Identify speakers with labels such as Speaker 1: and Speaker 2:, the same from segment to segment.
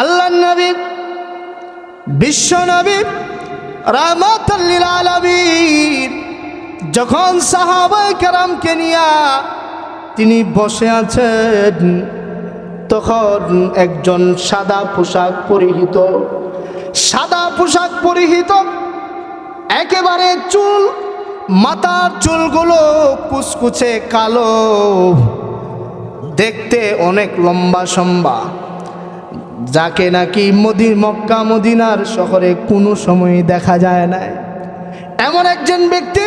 Speaker 1: আল্লাহ নবী, বিশ্ব নবী রহমতুল্লিল আলমীর যখন সাহাবাই কেরামকে নিয়া তিনি বসে আছেন, তখন একজন সাদা পোশাক পরিহিত, সাদা পোশাক পরিহিত, একেবারে চুল, মাথার চুলগুলো কুচকুচে কালো, দেখতে অনেক লম্বা সম্বা যাকে নাকি মদি, মক্কা, মদিনার শহরে কোনো সময় দেখা যায় না এমন একজন ব্যক্তি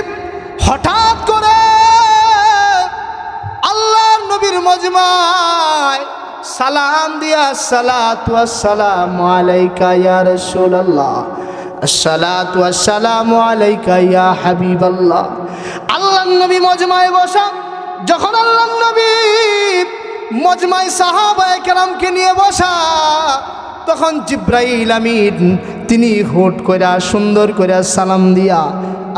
Speaker 1: হঠাৎ করে আল্লাহর নবীর মজমায় সালাম দিয়া, সালাতু আসসালাম আলাইকা ইয়া রাসূলুল্লাহ আসসালাতু হাবিবাল্লাহ। নবী মজমায় বসা, যখন আল্লাহর নবী মজমাই সাহাবায়ে কেরামকে নিয়ে বসা। তখন জিব্রাইল আমিন তিনি হুট কইরা, সুন্দর কইরা সালাম দিয়া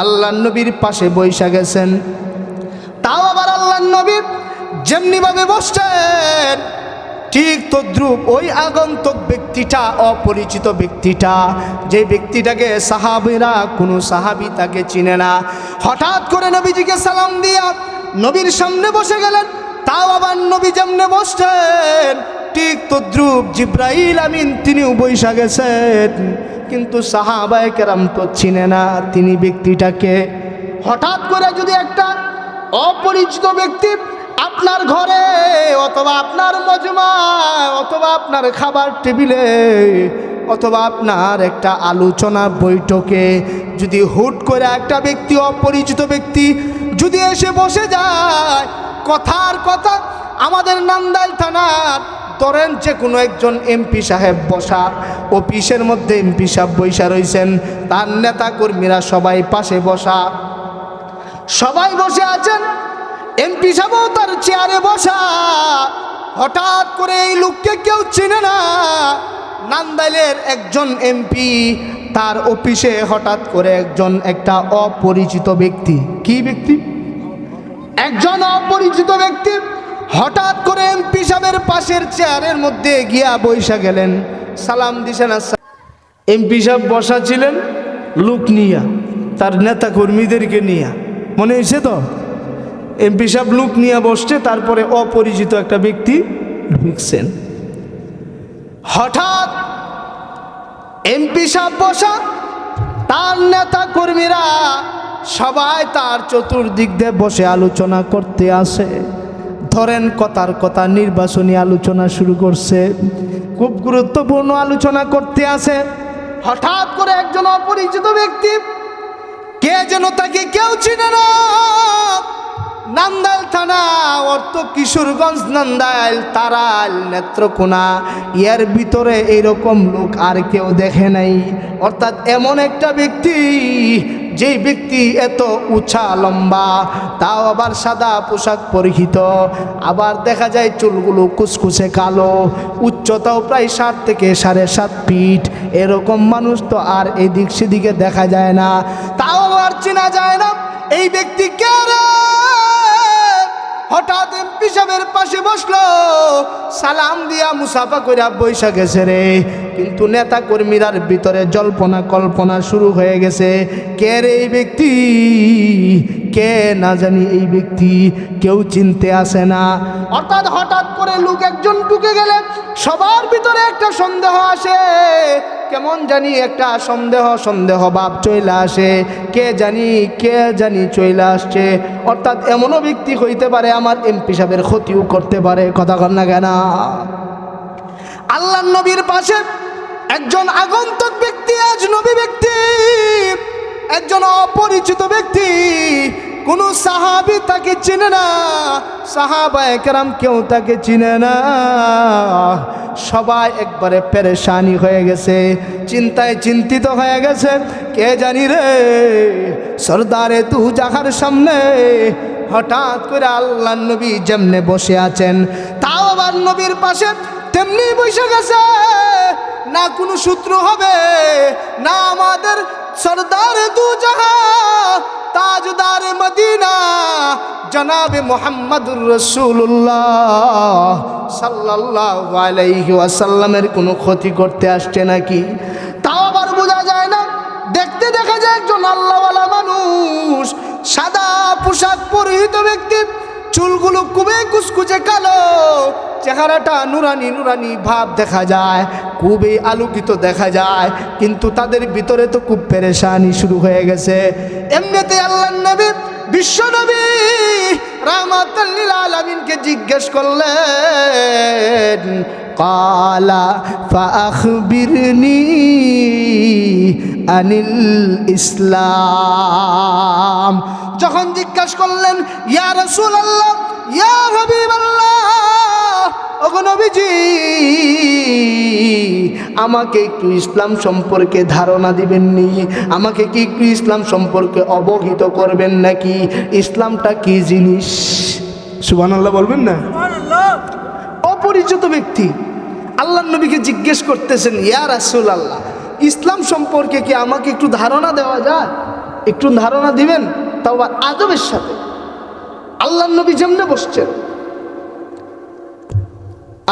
Speaker 1: আল্লাহ নবীর পাশে বৈশা গেছেন। তাও আবার আল্লাহর নবী যেমনিভাবে বসছেন, ঠিক তদ্রুপ ওই আগন্তক ব্যক্তিটা অপরিচিত ব্যক্তিটা, যে ব্যক্তিটাকে সাহাবিরা, কোনো সাহাবি তাকে চিনে না। হঠাৎ করে নবীজিকে সালাম দিয়া নবীর সামনে বসে গেলেন। তাও আবার নবী যেমনে বসছেন, ঠিক তদ্রুপ জিব্রাইল আমিন তিনিও বৈশা গেছেন কিন্তু সাহাবায় কেরাম তো চিনে না তিনি ব্যক্তিটাকে। হঠাৎ করে যদি একটা অপরিচিত ব্যক্তি আপনার ঘরে অথবা আপনার মজমায় অথবা আপনার খাবার টেবিলে, অথবা আপনার একটা আলোচনা বৈঠকে যদি হুট করে একটা ব্যক্তি, অপরিচিত ব্যক্তি যদি এসে বসে যায় কথার কথা আমাদের নান্দাইল থানার ধরেন যে কোনো একজন এমপি সাহেব বসা অফিসের মধ্যে এমপি সাহেব বৈশা রয়েছেন তার নেতা কর্মীরা সবাই পাশে বসা। সবাই বসে আছেন, এমপি সাহেবও তার চেয়ারে বসা। হঠাৎ করে এই লোককে কেউ চেনে না। নান্দাইলের একজন এমপি, তার অফিসে হঠাৎ করে একজন একটা অপরিচিত ব্যক্তি। কি ব্যক্তি? একজন অপরিচিত ব্যক্তি হঠাৎ করে এমপি সাহেবের পাশের চেয়ারের মধ্যে গিয়া বৈশা গেলেন। সালাম দিছেন এমপি সাহেব বসা ছিলেন, লোক নিয়া, তার নেতা কর্মীদেরকে নিয়া। মনে হয়েছে তো? এমপি সাহেব লোক নিয়ে বসছে, তারপরে অপরিচিত একটা ব্যক্তি ঢুকছেন। হঠাৎ এমপি সাহেব বসা, তার নেতা কর্মীরা সবাই তার চতুর্দিক দিয়ে বসে আলোচনা করতে আসে। ধরেন কথার কথা, নির্বাচনী আলোচনা শুরু করছে। খুব গুরুত্বপূর্ণ আলোচনা করতে আসে। হঠাৎ করে একজন অপরিচিত ব্যক্তি, কে যেন তাকে কেউ চিনে না। নান্দাইল থানা, অর্থ কিশোরগঞ্জ, নান্দাইল তারাল নেত্রকোনা। এর ভিতরে এইরকম লোক আর কেউ দেখে নাই। অর্থাৎ এমন একটা ব্যক্তি যেই ব্যক্তি এত উঁচা, লম্বা, তাও আবার সাদা পোশাক পরিহিত। আবার দেখা যায় চুলগুলো কুচকুচে কালো, উচ্চতাও প্রায় সাত থেকে সাড়ে সাত ফিট। এরকম মানুষ তো আর এদিক সেদিকে দেখা যায় না। তাও আবার চেনা যায় না, এই ব্যক্তি কে হঠাৎ এমপি সাহেবের পাশে বসল। সালাম দিয়া মুসাফা কইরা বৈশা গেছে রে। কিন্তু নেতা কর্মীরার ভিতরে জল্পনা কল্পনা শুরু হয়ে গেছে। কে রে এই ব্যক্তি? কে না জানি এই ব্যক্তি, কেউ চিনতে আসে না। অর্থাৎ হঠাৎ করে লোক একজন ঢুকে গেলে সবার ভিতরে একটা সন্দেহ আসে। কেমন জানি একটা সন্দেহ সন্দেহ ভাব চইলা আসে। কে জানি কে জানি চইলা আসছে। অর্থাৎ এমনও ব্যক্তি হইতে পারে, আমার এমপি সাহেবের ক্ষতিও করতে পারে, কথা না কেনা? আল্লাহ নবীর পাশে একজন আগন্তক ব্যক্তি আজ নবী ব্যক্তি, একজন অপরিচিত ব্যক্তি কোন সাহাবি তাকে চিনে না। সাহাবা একরাম কেউ তাকে চিনে না। সবাই একবারে পেরেশানি হয়ে গেছে, চিন্তায় চিন্তিত হয়ে গেছে। কে জানি রে, সর্দারে তু জাহার সামনে হঠাৎ করে আল্লাহ নবী যেমনে বসে আছেন, তাও আবার নবীর পাশে তেমনি বসে গেছে। না কোনো সূত্র হবে, না আমাদের সর্দার দু জাহা তাজদার মদিনা, জনাবে মোহাম্মদুর রসুল্লাহ সাল্লাল্লাহু আলাইহি ওয়াসাল্লামের কোনো ক্ষতি করতে আসছে নাকি? তাও আবার বোঝা যায় না। দেখতে দেখা যায় একজন আল্লাহওয়ালা মানুষ, সাদা পোশাক পরিহিত ব্যক্তি, চুলগুলো খুবই কুচকুচে কালো চেহারাটা নুরানি নুরানি ভাব দেখা যায়, খুবই আলোকিত দেখা যায়, কিন্তু তাদের ভিতরে তো খুব পেরেশানি শুরু হয়ে গেছে। এমনিতে আল্লাহ নবী, বিশ্ব নবী রাহমাতাল্লিল আলামিনকে জিজ্ঞেস করলেন, কালা ফাখবিরনি আনিল ইসলাম? যখন জিজ্ঞাসা করলেন, ইয়া রাসূলুল্লাহ, ইয়া হাবিবাল্লাহ। ওগো নবীজি আমাকে একটু ইসলাম সম্পর্কে ধারণা দিবেন নি আমাকে কি একটু ইসলাম সম্পর্কে অবহিত করবেন নাকি? ইসলামটা কি জিনিস? সুবহানাল্লাহ বলবেন না? অপরিচিত ব্যক্তি আল্লাহ নবীকে জিজ্ঞেস করতেছেন ইয়া রাসুল আল্লাহ ইসলাম সম্পর্কে কি আমাকে একটু ধারণা দেওয়া যায়? একটু ধারণা দিবেন? তাও আবার আদবের সাথে। আল্লাহ নবী যেমনে বসছেন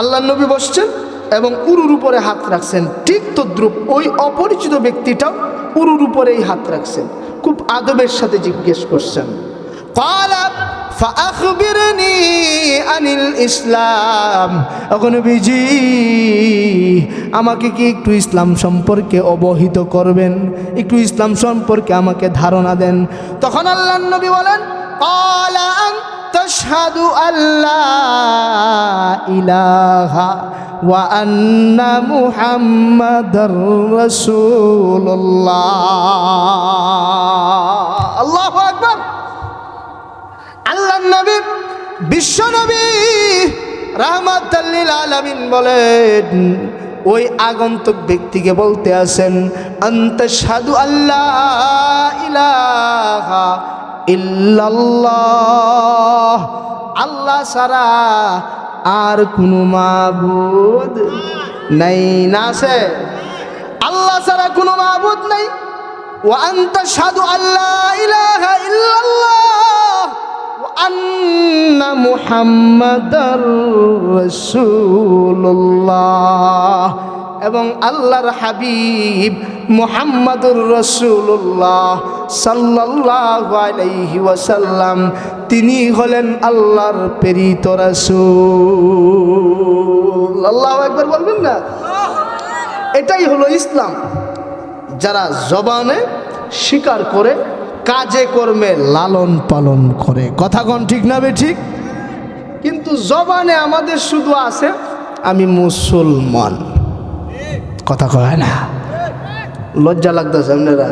Speaker 1: আল্লাহ নবী বসছেন এবং উরুর উপরে হাত রাখছেন। ঠিক তদ্রুপ ওই অপরিচিত ব্যক্তিটাও উরুর উপরেই হাত রাখছেন। খুব আদবের সাথে জিজ্ঞেস করছেন। আনিল ইসলাম। আমাকে কি একটু ইসলাম সম্পর্কে অবহিত করবেন? একটু ইসলাম সম্পর্কে আমাকে ধারণা দেন। তখন আল্লাহ নবী বলেন تشهد أن لا إله وأن محمد رسول الله الله أكبر আল্লাহ নবী বিশ্ব নবী রাহমাতাল্লিল আলামিন বলেন ওই আগন্তুক ব্যক্তিকে বলতে আছেন অন্ত সাধু আল্লাহ ইলাহা ইল্লাল্লাহ। আল্লাহ সারা আর কোনো মাবুদ নাই না আছে। আল্লাহ সারা কোনো মাবুদ নাই। ও আন্তা সাধু আল্লাহ ইলাহা ইল্লাল্লাহ। ও আন্না মুহাম্মাদার রাসূলুল্লাহ। এবং আল্লাহর হাবিব মুহাম্মাদুর রসুল্লাহ সাল্লাল্লাহু আলাইহি ওয়াসাল্লাম, তিনি হলেন আল্লাহর প্রেরিত রাসূল। আল্লাহু একবার বলবেন না? এটাই হলো ইসলাম। যারা জবানে স্বীকার করে, কাজে কর্মে লালন পালন করে। কথা কন ঠিক না ঠিক? কিন্তু জবানে আমাদের শুধু আছে, আমি মুসলমান। কথা কয় না। লজ্জা লাগতেছে আপনারা।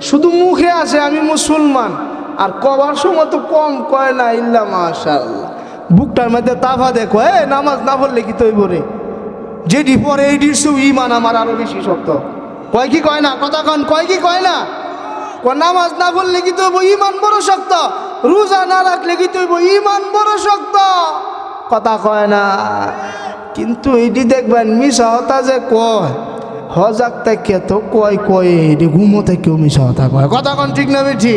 Speaker 1: শুধু মুখে আছে আমি মুসলমান, আর কবার সময় তো কম কয় না ইল্লা মাশাল্লাহ বুকটার মধ্যে তাফা দেখো, এ, নামাজ না পড়লে কি তৈব রে? যেটি পরে এই ডিসু ইমান আমার আরও বেশি শক্ত। কয় কি কয় না? কথা কন, কয় কি কয় না? নামাজ না পড়লে কি তৈব? ইমান বড় শক্ত। রোজা না রাখলে কি তৈব? ইমান বড় শক্ত। কথা কয় না। কিন্তু এটি দেখবেন মিশা হতা যে কয়, হজাক থেকে তো কয় কয়, এটি ঘুমোতে কেউ মিশা হতা কয়। কথা কন ঠিক না বেঠি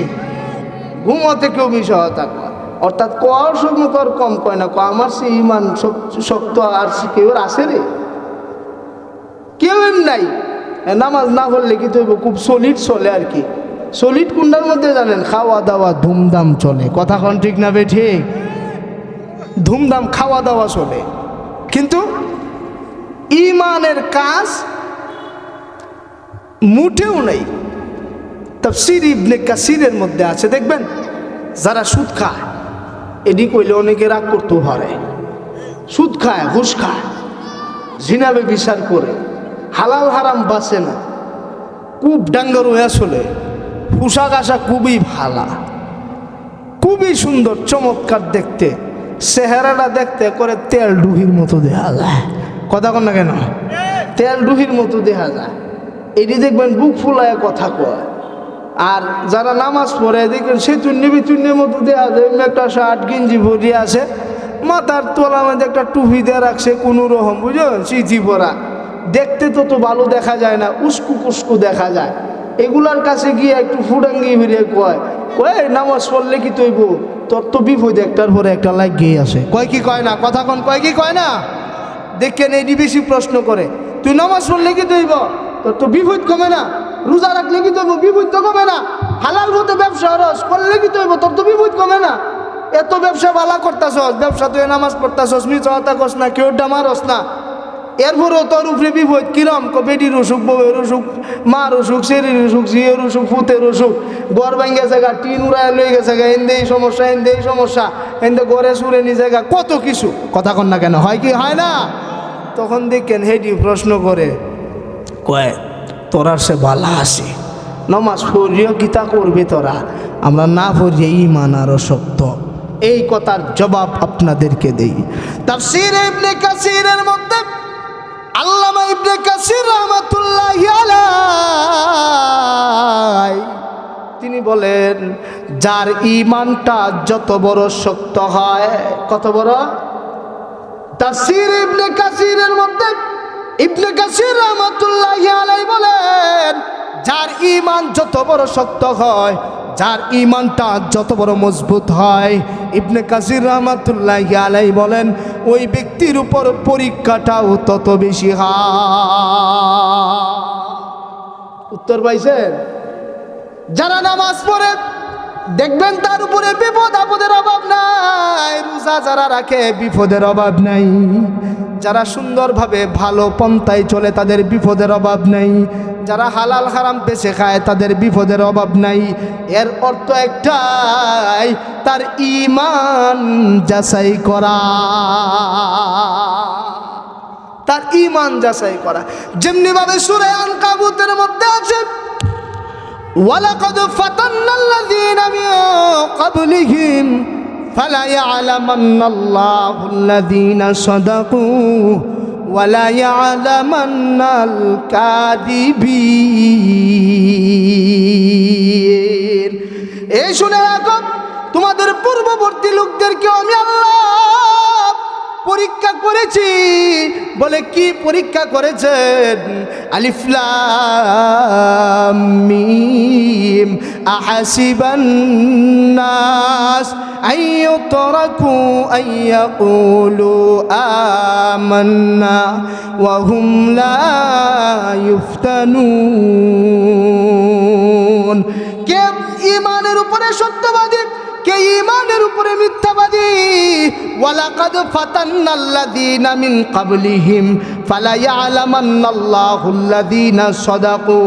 Speaker 1: ঘুমোতে কেউ মিশা হতা কয়। অর্থাৎ কর সময় কর কম কয় না ক আমার সে ইমান শক্ত আর সে কেউ আছে রে? কেউ নাই। নামাজ না পড়লে কি তৈব খুব সলিড চলে আর কি। সলিড কুন্ডার মধ্যে জানেন, খাওয়া দাওয়া ধুমধাম চলে। কথা কন ঠিক না বে ঠিক ধুমধাম খাওয়া দাওয়া চলে। কিন্তু ইমানের কাজ মুঠেও নেই। তফসির ইবনে কাসিরের মধ্যে আছে, দেখবেন, যারা সুদ খায় এটি কইলে অনেকে রাগ করতেও পারে। সুদ খায়, ঘুষ খায় ঝিনাবে বিচার করে, হালাল হারাম বাঁচে না, খুব ডাঙ্গার হয়ে চলে, পোশাক আশা খুবই ভালা, খুবই সুন্দর, চমৎকার দেখতে, চেহারাটা দেখতে করে তেল ডুহির মতো দেখা যায়। কথা কন না কেন? তেল ডুহির মতো দেখা যায়। এটি দেখবেন বুক ফুলায় কথা কয়। আর যারা নামাজ পড়ে, দেখবেন সে তুন্নি বিতুন্নির মতো দেওয়া যায়। একটা শার্ট, গেঞ্জি ভরিয়ে আছে। মাথার তোলা মধ্যে একটা টুপি দিয়ে রাখছে কোনো রকম, বুঝলেন? সিজি পরা। দেখতে তো তো ভালো দেখা যায় না, উস্কু কুস্কু দেখা যায়। এগুলার কাছে গিয়ে একটু ফুডাঙ্গি ফিরে কয়, ওই, নামাজ পড়লে কি তৈব? তোর তো বিপদ একটার পরে একটা লাগিয়ে আসে। কয় কি কয় না? কথা কন, কয় কি কয় না? দেখেন এই বেশি প্রশ্ন করে। তুই নামাজ পড়লে কি তৈব তোর তো বিভূত কমে না। রোজা রাখলে কি তৈব বিভূত তো কমে না। হালাল মতো ব্যবসা রস, করলে কি তৈব তোর তো বিভূত কমে না। এত ব্যবসা বালা করতাছস, ব্যবসা তুই নামাজ পড়তাছস মিচতা কস না, কেউ ডামারস না। এরপরেও তোর উপরে বিপদ কিরম? বেটির অসুখ, বউয়ের অসুখ, মার অসুখ শরীর অসুখ জিয়ের অসুখ ফুতের অসুখ ভাঙ্গে গেছে গা টিন উড়ায় লয়ে গেছে গা এন্দে এই সমস্যা এন্দে এই সমস্যা এন্দে গড়ে সুরে নিজে গা কত কিছু। কথা কন না কেন, হয় কি, হয় না? তখন দেখেন হেডি প্রশ্ন করে, কয়, তোরা সে বালা আছে। নমাজ পড়িও গীতা করবে তোরা। আমরা না পড়িয়ে ইমান আরও শক্ত। এই কথার জবাব আপনাদেরকে দেই। তাফসীর ইবনে কাসিরের মধ্যে আল্লামা ইবনে কাসির রহমাতুল্লাহ তিনি বলেন, যার ইমানটা যত বড় শক্ত হয়, কত বড়? তাফসীর ইবনে কাসিরের মধ্যে ইবনে কাসির রহমাতুল্লাহ বলেন, যার ইমান যত বড় শক্ত হয় যার ইমানটা যত বড় মজবুত হয়, ইবনে কাসির রহমাতুল্লাহ আলাই বলেন, ওই ব্যক্তির উপর পরীক্ষাটাও তত বেশি হয় উত্তর পাইছেন? যারা নামাজ পড়ে, দেখবেন তার উপরে বিপদ আপদের অভাব নাই, রোজা যারা রাখে, বিপদের অভাব নাই। যারা সুন্দরভাবে ভালো পন্থায় চলে, তাদের বিপদের অভাব নেই। যারা হালাল হারাম বেছে খায়, তাদের বিপদের অভাব নাই। এর অর্থ একটাই, তার ইমান যাচাই করা। তার ইমান যাচাই করা। যেমনিভাবে সুরে আন কাবুতের মধ্যে আছে, ওয়ালাকাদ ফাতান্নাল্লাযীনা মিন ক্বাবলিহিম فلا يعلمن الله الذين صدقوا ولا يعلمن الكاذبين এই শুনে রাখো তোমাদের পূর্ববর্তী লোকদেরকে আমি আল্লাহ পরীক্ষা করেছি। বলে, কি পরীক্ষা করেছেন? আলিফলাম মিম, আহাসিবান নাস আইয়ুতরাকু আইয়াকুলু আমান্না, ওয়া হুম লা ইফতানুন। কে ইমানের উপরে সত্যবাদী কে ইমানের উপরে মিথ্যাবাদী? ওয়ালাকাদ ফাতান্নাল্লাযীনা মিন ক্বাবলিহিম ফালা ইয়ালামান্নাল্লাহুল্লাযীনা সাদাকু।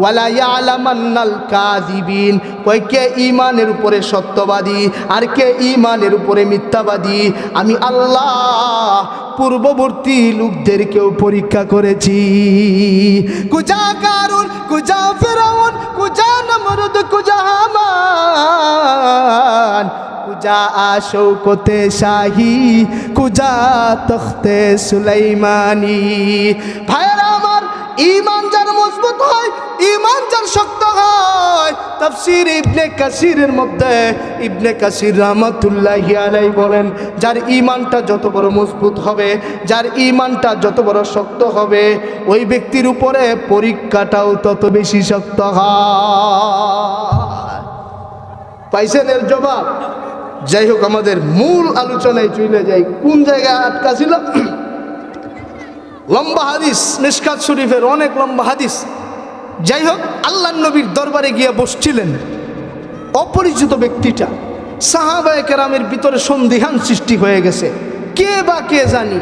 Speaker 1: ওয়ালা ইয়ালামান্নাল কাযিবিন। কই কে ইমানের উপরে সত্যবাদী আর কে ইমানের উপরে মিথ্যাবাদী? আমি আল্লাহ পূর্ববর্তী লোকদেরকেও পরীক্ষা করেছি। কুজা কারুন, কুজা ফেরাউন, কুজা নমরুদ, কুজা হামান, কুজা আশৌকতে শাহী, কুজা তখতে সুলাইমানি। ভাইয়েরা আমার ইমান যার মজবুত হয় ইমান যার শক্ত হয়, তাফসির ইবনে কাসিরের মধ্যে, ইবনে কাসির রহমতুল্লাহ আলাই বলেন, যার ইমানটা যত বড় মজবুত হবে, যার ইমানটা যত বড় শক্ত হবে, ওই ব্যক্তির উপরে পরীক্ষাটাও তত বেশি শক্ত হয়। পাইছেন এর জবাব? যাই হোক, আমাদের মূল আলোচনায় চলে যাই। কোন জায়গায় আটকা ছিল? লম্বা হাদিস মিসকাত শরীফের অনেক লম্বা হাদিস। যাই হোক, আল্লাহ নবীর দরবারে গিয়ে বসছিলেন। অপরিচিত ব্যক্তিটা, সাহাবায় কেরামের ভিতরে সন্দিহান সৃষ্টি হয়ে গেছে। কে বা কে জানি,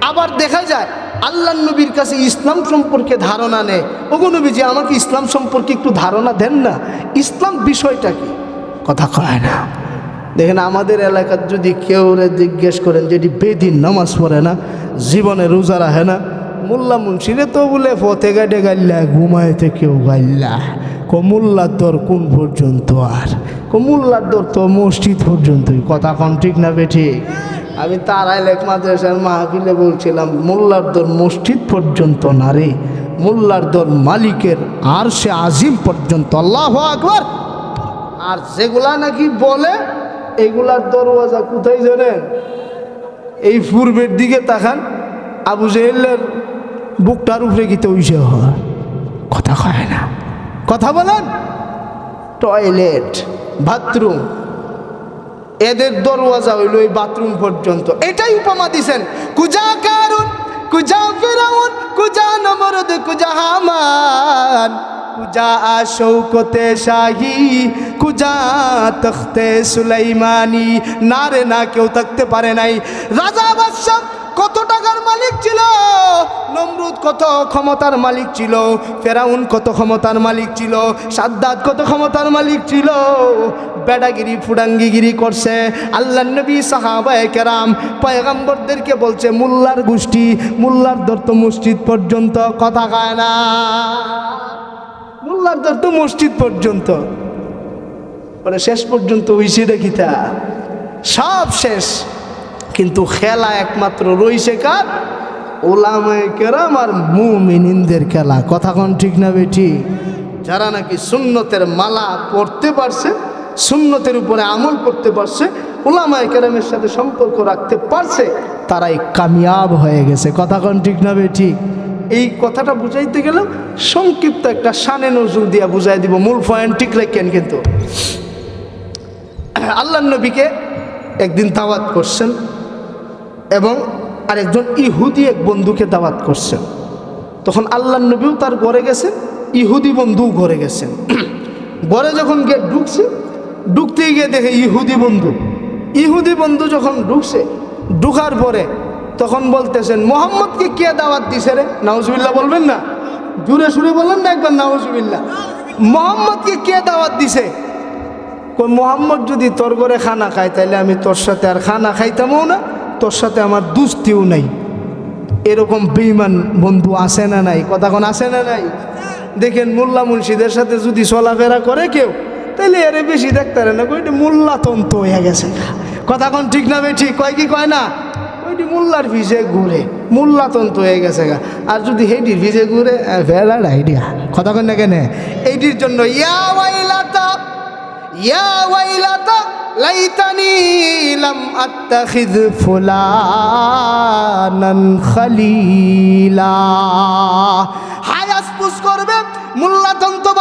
Speaker 1: আবার দেখা যায় আল্লাহ নবীর কাছে ইসলাম সম্পর্কে ধারণা নেয়। ওগো যে আমাকে ইসলাম সম্পর্কে একটু ধারণা দেন না। ইসলাম বিষয়টা কি? কথা কয় না। দেখেন, আমাদের এলাকার যদি কেউ জিজ্ঞেস করেন, যেটি বেদিন নামাজ পড়ে না, জীবনে রোজা রাখে না মোল্লা মুন্সিরে তো বলে, পথে গাইডে গাইল্লা ঘুমাইতে কেউ গাইল্লা কমুল্লার মোল্লার দর কোন পর্যন্ত আর? কমুল্লার মোল্লার দর তো মসজিদ পর্যন্তই। কথা কন ঠিক না বেঠি? আমি তারাই লেখ মাদ্রাসার মাহফিলে বলছিলাম, মোল্লার দর মসজিদ পর্যন্ত না রে। মোল্লার দর মালিকের আর সে আজিম পর্যন্ত। আল্লাহ আকবর। আর যেগুলা নাকি বলে, এগুলার দরওয়াজা কোথায় জানেন? এই পূর্বের দিকে তাকান, আবু জেহেলের বুকটার উপরে গিতে উইসে হয়। কথা কয় না। কথা বলেন? টয়লেট বাথরুম এদের দরওয়াজা হইল এই বাথরুম পর্যন্ত। এটাই উপমা দিছেন। কুজা কারুন কুজা ফেরাউন কুজা নমরদ কুজা হামান। কুজা আশৌকতে শাহী কুজা তখতে সুলাইমানি। না রে না কেউ থাকতে পারে নাই। রাজা বাদশাহ কত টাকার মালিক ছিল? নমরুদ কত ক্ষমতার মালিক ছিল? ফেরাউন কত ক্ষমতার মালিক ছিল? সাদ্দাত কত ক্ষমতার মালিক ছিল? বেডাগিরি, ফুডাঙ্গিগিরি করছে। আল্লাহ নবী সাহাবায়ে কেরাম পয়গাম্বরদেরকে বলছে, মুল্লার গোষ্ঠী, মুল্লার দত্ত মসজিদ পর্যন্ত কথা কয় না। মোল্লার দত্ত মসজিদ পর্যন্ত। পরে শেষ পর্যন্ত হইছে দেখিতা সব শেষ। কিন্তু খেলা একমাত্র রইছে কার? ওলামায় কেরাম আর মুমিনিনদের খেলা। কথা কোন ঠিক না বেটি যারা নাকি সুন্নতের মালা পড়তে পারছে, সুন্নতের উপরে আমল করতে পারছে, ওলামায় কেরামের সাথে সম্পর্ক রাখতে পারছে, তারাই কামিয়াব হয়ে গেছে। কথা কোন ঠিক না বেটি এই কথাটা বুঝাইতে গেলাম সংক্ষিপ্ত একটা সানে নজরুল দিয়া বুঝাই দিব, মূল পয়েন্ট ঠিক রাখেন কিন্তু। আল্লাহ নবীকে একদিন দাওয়াত করছেন এবং আরেকজন ইহুদি এক বন্ধুকে দাওয়াত করছেন। তখন আল্লাহ নবীও তার ঘরে গেছেন, ইহুদি বন্ধুও ঘরে গেছেন। ঘরে যখন গিয়ে ঢুকছে ঢুকতে গিয়ে দেখে ইহুদি বন্ধু। ইহুদি বন্ধু যখন ঢুকছে, ঢুকার পরে তখন বলতেছেন, মোহাম্মদকে কে দাওয়াত দিছে রে? নাউজুবিল্লাহ বলবেন না? জুড়ে সুরে বললেন না একবার, নাউজুবিল্লাহ। মোহাম্মদকে কে দাওয়াত দিছে? কই, মোহাম্মদ যদি তোর ঘরে খানা খায় তাহলে আমি তোর সাথে আর খানা খাইতামও না, তোর সাথে আমার দুস্তিও নাই। এরকম বেইমান বন্ধু আছে না নাই? কথা কোন আছে না নাই? দেখেন মোল্লা মুন্সিদের সাথে যদি চলাফেরা করে কেউ তাহলে এরে বেশি দেখতে পারে না। কইটি মোল্লা তন্ত হয়ে গেছে। কথা কোন ঠিক না বে ঠিক কয় কি কয় না? ওইটি মোল্লার ভিজে ঘুরে, মোল্লা তন্ত হয়ে গেছে গা। আর যদি হেডির ভিজে ঘুরে ভেড়ার আইডিয়া কথা কন কেন? এইটির জন্য, ইয়া ওয়াইলাতা ইয়া ওয়াইলাতা, লাইতানি লাম আত্তাখিয ফুলানান খলিলা। হায় আসপুস করবে, মোল্লা তন্ত ভালো লাগে না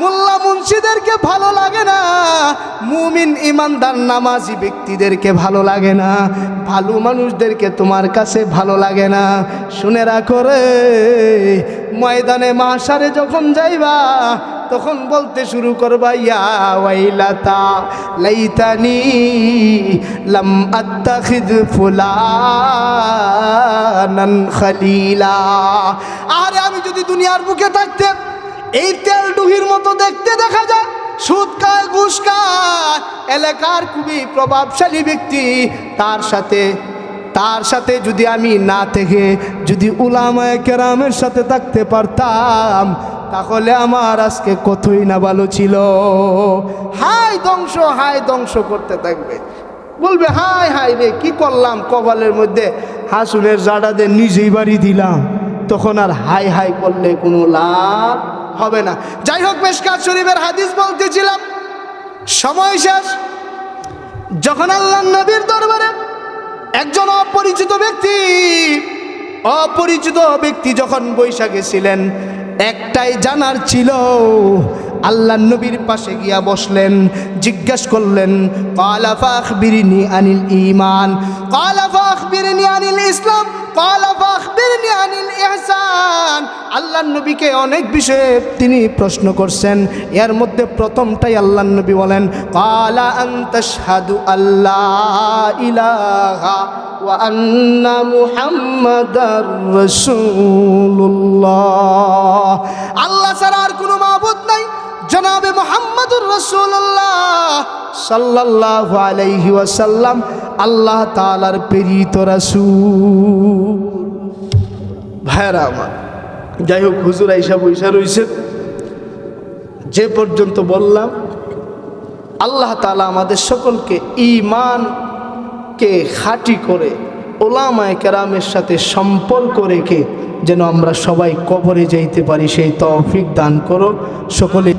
Speaker 1: মোল্লা মুন্সিদেরকে ভালো লাগে না। মুমিন ইমানদার নামাজি ব্যক্তিদেরকে ভালো লাগে না। ভালো মানুষদেরকে তোমার কাছে ভালো লাগে না। শুনে রাখো রে, ময়দানে মাসারে যখন যাইবা, তখন বলতে শুরু করবা, ইয়া ওয়াইলাতা লাইতানি লাম আত্তাখিদ ফুলানান খলিলা। আরে আমি যদি দুনিয়ার বুকে থাকতে এই তেল ডুহির মতো দেখতে দেখা যায়। সুদ খায় ঘুষ এলাকার খুবই প্রভাবশালী ব্যক্তি। তার সাথে তার সাথে যদি আমি না থেকে, যদি উলামায় কেরামের সাথে থাকতে পারতাম, তাহলে আমার আজকে কতই না ভালো ছিল। হাই ধ্বংস হাই ধ্বংস করতে থাকবে। বলবে, হাই হাই রে, কি করলাম কপালের মধ্যে? হাসুনের জাডাদের নিজেই বাড়ি দিলাম। তখন আর হাই হাই করলে কোনো লাভ হবে না। যাই হোক মেশকাত শরীফের হাদিস বলতেছিলাম, সময় শেষ। যখন আল্লাহ নবীর দরবারে একজন অপরিচিত ব্যক্তি অপরিচিত ব্যক্তি যখন বৈশাখে ছিলেন, একটাই জানার ছিল আল্লাহ নবীর পাশে গিয়া বসলেন, জিজ্ঞেস করলেন কালাফাখ বিরিনি আনিল ইমান কালাফাখ বিরিনি আনিল ইসলাম? আল্লাহ নবীকে অনেক বিষয়ে তিনি প্রশ্ন করছেন। এর মধ্যে প্রথমটাই আল্লাহ নবী বলেন, কালা আন্তাশহাদু আল্লাহ ইলাহা আন্না মুহাম্মাদার রাসূলুল্লাহ। আল্লাহ জনাবে মোহাম্মদুর রসুল্লাহ সাল্লাহ আলাইহি ওয়াসাল্লাম, আল্লাহ তালার প্রেরিত রাসূল। ভাইরা আমার যাই হোক হুজুর আইসা বৈশা রইছে। যে পর্যন্ত বললাম, আল্লাহ তালা আমাদের সকলকে ইমানকে খাঁটি করে ওলামায় কেরামের সাথে সম্পর্ক রেখে যেন আমরা সবাই কবরে যাইতে পারি, সেই তৌফিক দান করো সকলে